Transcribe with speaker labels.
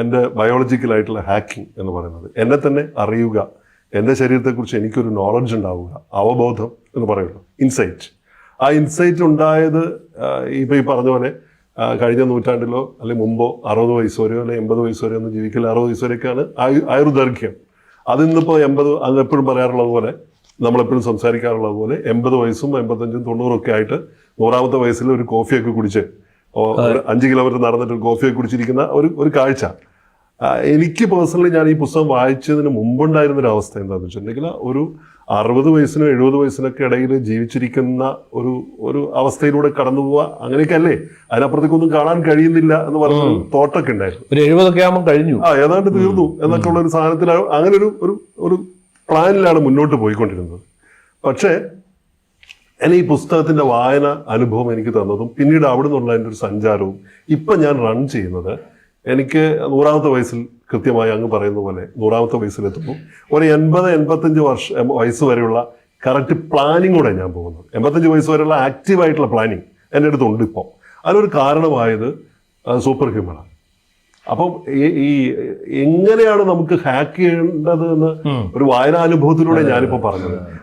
Speaker 1: എന്റെ ബയോളജിക്കലായിട്ടുള്ള ഹാക്കിംഗ് എന്ന് പറയുന്നത്. എന്നെ തന്നെ അറിയുക എന്റെ ശരീരത്തെക്കുറിച്ച് എനിക്കൊരു നോളജ് ഉണ്ടാവുക അവബോധം എന്ന് പറയുള്ളൂ. ഇൻസൈറ്റ് ആ ഇൻസൈറ്റ് ഉണ്ടായത് ഇപ്പോൾ ഈ പറഞ്ഞ പോലെ കഴിഞ്ഞ നൂറ്റാണ്ടിലോ അല്ലെങ്കിൽ മുമ്പോ അറുപത് വയസ്സ് വരെയോ അല്ലെങ്കിൽ എൺപത് വയസ്സ് വരെയോ ഒന്നും ജീവിക്കില്ല അറുപത് വയസ്സ് വരെയൊക്കെയാണ് ആയു ആയുർദൈർഘ്യം. അതിന്നിപ്പോൾ എൺപത് അതെപ്പോഴും പറയാറുള്ളത് പോലെ നമ്മളെപ്പോഴും സംസാരിക്കാറുള്ളത് പോലെ എൺപത് വയസ്സും എൺപത്തഞ്ചും തൊണ്ണൂറും ഒക്കെ ആയിട്ട് നൂറാമത്തെ വയസ്സിൽ ഒരു കോഫിയൊക്കെ കുടിച്ച് അഞ്ച് കിലോമീറ്റർ നടന്നിട്ട് ഒരു കോഫിയൊക്കെ കുടിച്ചിരിക്കുന്ന ഒരു ഒരു കാഴ്ച. എനിക്ക് പേഴ്സണലി ഞാൻ ഈ പുസ്തകം വായിച്ചതിന് മുമ്പുണ്ടായിരുന്ന ഒരു അവസ്ഥ എന്താണെന്ന് വെച്ചിട്ടുണ്ടെങ്കിൽ ഒരു അറുപത് വയസ്സിനും എഴുപത് വയസ്സിനൊക്കെ ഇടയിൽ ജീവിച്ചിരിക്കുന്ന ഒരു ഒരു അവസ്ഥയിലൂടെ കടന്നു പോവുക അങ്ങനെയൊക്കെ അല്ലേ അതിനപ്പുറത്തേക്കൊന്നും കാണാൻ കഴിയുന്നില്ല എന്ന് പറഞ്ഞ തോട്ടൊക്കെ ഉണ്ടായിരുന്നു.
Speaker 2: ഒരു എഴുപതൊക്കെ ആകുമ്പോൾ കഴിഞ്ഞു.
Speaker 1: ആ ഏതാണ്ട് തീർന്നു എന്നൊക്കെ ഉള്ള ഒരു സാധനത്തിലാണ് അങ്ങനെ ഒരു ഒരു പ്ലാനിലാണ് മുന്നോട്ട് പോയിക്കൊണ്ടിരുന്നത്. പക്ഷേ എന്നെ ഈ പുസ്തകത്തിന്റെ വായന അനുഭവം എനിക്ക് തന്നതും പിന്നീട് അവിടെ നിന്നുള്ള എന്റെ ഒരു സഞ്ചാരവും ഇപ്പം ഞാൻ റൺ ചെയ്യുന്നത് എനിക്ക് നൂറാമത്തെ വയസ്സിൽ കൃത്യമായി അങ്ങ് പറയുന്ന പോലെ നൂറാമത്തെ വയസ്സിലെത്തുമ്പോൾ ഒരു എൺപത് എൺപത്തഞ്ച് വർഷ വയസ്സ് വരെയുള്ള കറക്റ്റ് പ്ലാനിങ്ങോടെ ഞാൻ പോകുന്നത് എൺപത്തഞ്ച് വയസ്സ് വരെയുള്ള ആക്റ്റീവായിട്ടുള്ള പ്ലാനിങ് എന്റെ അടുത്തുണ്ട് ഇപ്പോൾ അതിനൊരു കാരണമായത് സൂപ്പർ ഹ്യൂമനാണ് അപ്പം ഈ ഈ എങ്ങനെയാണ് നമുക്ക് ഹാക്ക് ചെയ്യേണ്ടത് എന്ന് ഒരു വായനാനുഭവത്തിലൂടെ ഞാനിപ്പോൾ പറഞ്ഞത്.